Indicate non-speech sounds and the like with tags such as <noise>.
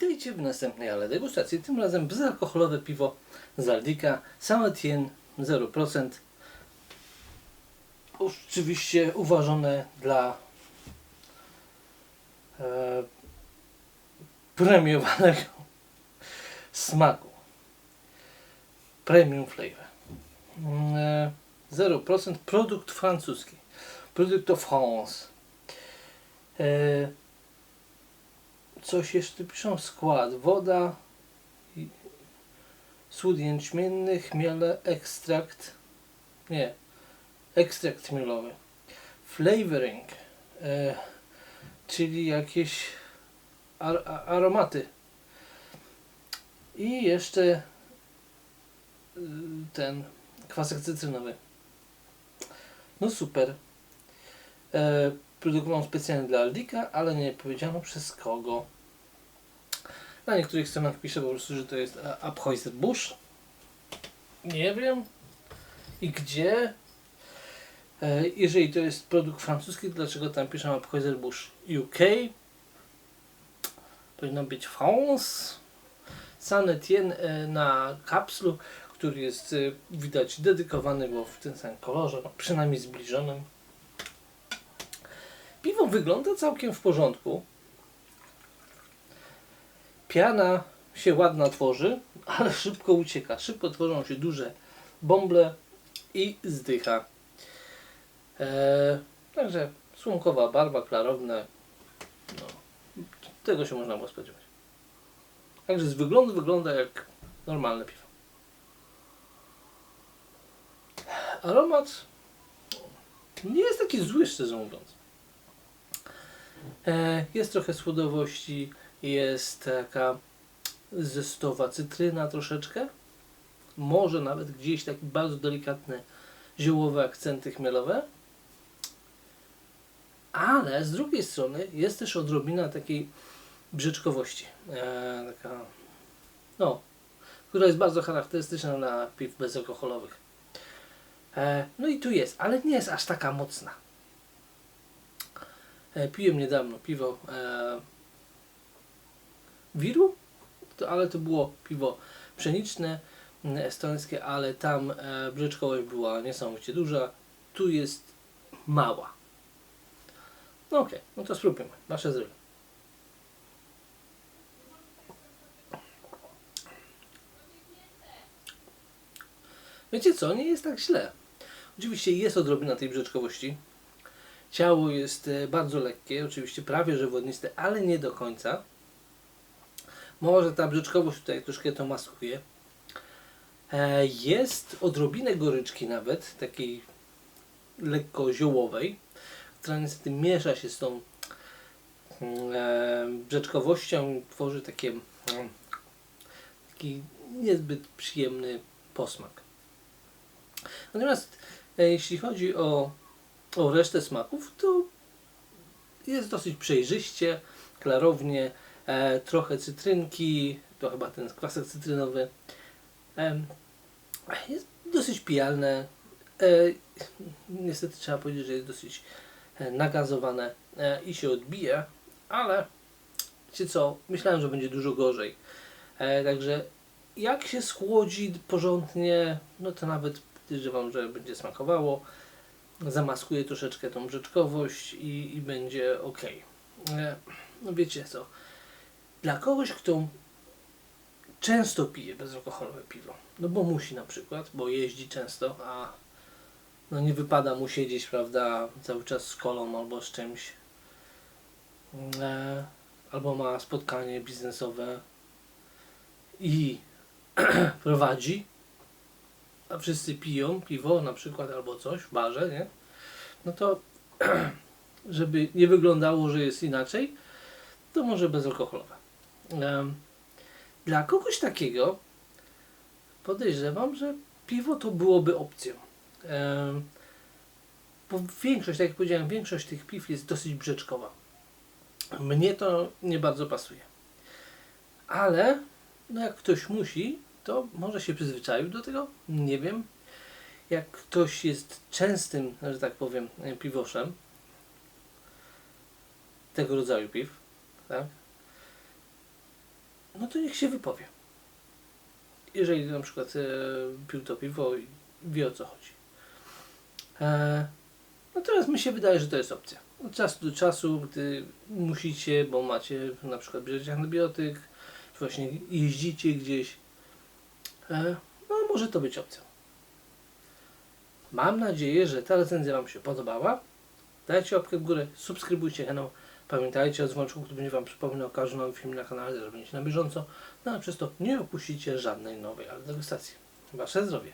Witajcie w następnej ale degustacji. Tym razem bezalkoholowe piwo z Aldika. Saint 0%. Oczywiście uważane dla e, premiowanego smaku. Premium flavor. Mm, E, 0% produkt francuski. Produkt de France. E, coś jeszcze piszą? Skład woda słód jęczmienny, chmiele, ekstrakt. Nie, ekstrakt chmielowy. Flavoring e, czyli jakieś ar, aromaty. I jeszcze y, ten kwasek cytrynowy. No super. E, specjalnie dla Aldika, ale nie powiedziano przez kogo. Na niektórych stronach pisze po prostu, że to jest e, Abheuser-Busch. Nie wiem. I gdzie? E, jeżeli to jest produkt francuski, dlaczego tam piszą Abheuser-Busch UK? Powinno być France. Saint Etienne e, na kapslu, który jest widać dedykowany, bo w tym samym kolorze, przynajmniej zbliżonym. Piwo wygląda całkiem w porządku. Piana się ładna tworzy, ale szybko ucieka. Szybko tworzą się duże bąble i zdycha. Eee, także słomkowa barwa, klarowne. No, tego się można było spodziewać. Także z wyglądu wygląda jak normalne piwo. Aromat nie jest taki zły, szczerze mówiąc. E, Jest trochę słodowości, jest taka zestowa cytryna troszeczkę. Może nawet gdzieś takie bardzo delikatne ziołowe akcenty chmielowe. Ale z drugiej strony jest też odrobina takiej brzeczkowości. E, taka, no, która jest bardzo charakterystyczna dla piw bezalkoholowych. E, no i tu jest, ale nie jest aż taka mocna. E, piłem niedawno piwo Wiru, ale to było piwo pszeniczne, m, estońskie, ale tam e, brzeczkowość była niesamowicie duża. Tu jest mała. No okej, no to spróbujmy. Wasze zdrowie. Wiecie co, nie jest tak źle. Oczywiście jest odrobina tej brzeczkowości. Ciało jest e, bardzo lekkie, oczywiście prawie że wodniste, ale nie do końca. Może ta brzeczkowość tutaj troszkę to maskuje. E, Jest odrobinę goryczki nawet, takiej lekko ziołowej, która niestety miesza się z tą mm, e, brzeczkowością tworzy takie mm, taki niezbyt przyjemny posmak. Natomiast e, jeśli chodzi o, o resztę smaków, to jest dosyć przejrzyście, klarownie, e, trochę cytrynki, to chyba ten kwasek cytrynowy. E, jest dosyć pijalne. E, niestety trzeba powiedzieć, że jest dosyć e, nagazowane e, i się odbija, ale wiecie co, myślałem, że będzie dużo gorzej. E, także jak się schłodzi porządnie, no to nawet podejrzewam, że będzie smakowało. Zamaskuje troszeczkę tą brzeczkowość i, i będzie ok. E, no wiecie co, dla kogoś, kto często pije bezalkoholowe piwo, no bo musi na przykład, bo jeździ często, a no nie wypada mu siedzieć, prawda, cały czas z kolą albo z czymś, e, albo ma spotkanie biznesowe i <clears throat> prowadzi, a wszyscy piją piwo na przykład albo coś w barze, nie? No to <clears throat> żeby nie wyglądało, że jest inaczej, to może bezalkoholowe. Dla kogoś takiego podejrzewam, że piwo to byłoby opcją. Bo większość, tak jak powiedziałem, większość tych piw jest dosyć brzeczkowa. Mnie to nie bardzo pasuje. Ale no jak ktoś musi, to może się przyzwyczaił do tego, nie wiem. Jak ktoś jest częstym, że tak powiem, piwoszem tego rodzaju piw, tak? No to niech się wypowie. Jeżeli na przykład e, pił to piwo i wie o co chodzi. E, natomiast mi się wydaje, że to jest opcja. Od czasu do czasu, gdy musicie, bo macie na przykład bierzecie antybiotyk, czy właśnie jeździcie gdzieś, e, no może to być opcją. Mam nadzieję, że ta recenzja Wam się podobała. Dajcie łapkę w górę, subskrybujcie kanał. Pamiętajcie o dzwoneczku, który będzie Wam przypominał o każdym nowym filmie na kanale, że będziecie na bieżąco. No a przez to nie opuścicie żadnej nowej ale degustacji. Wasze zdrowie.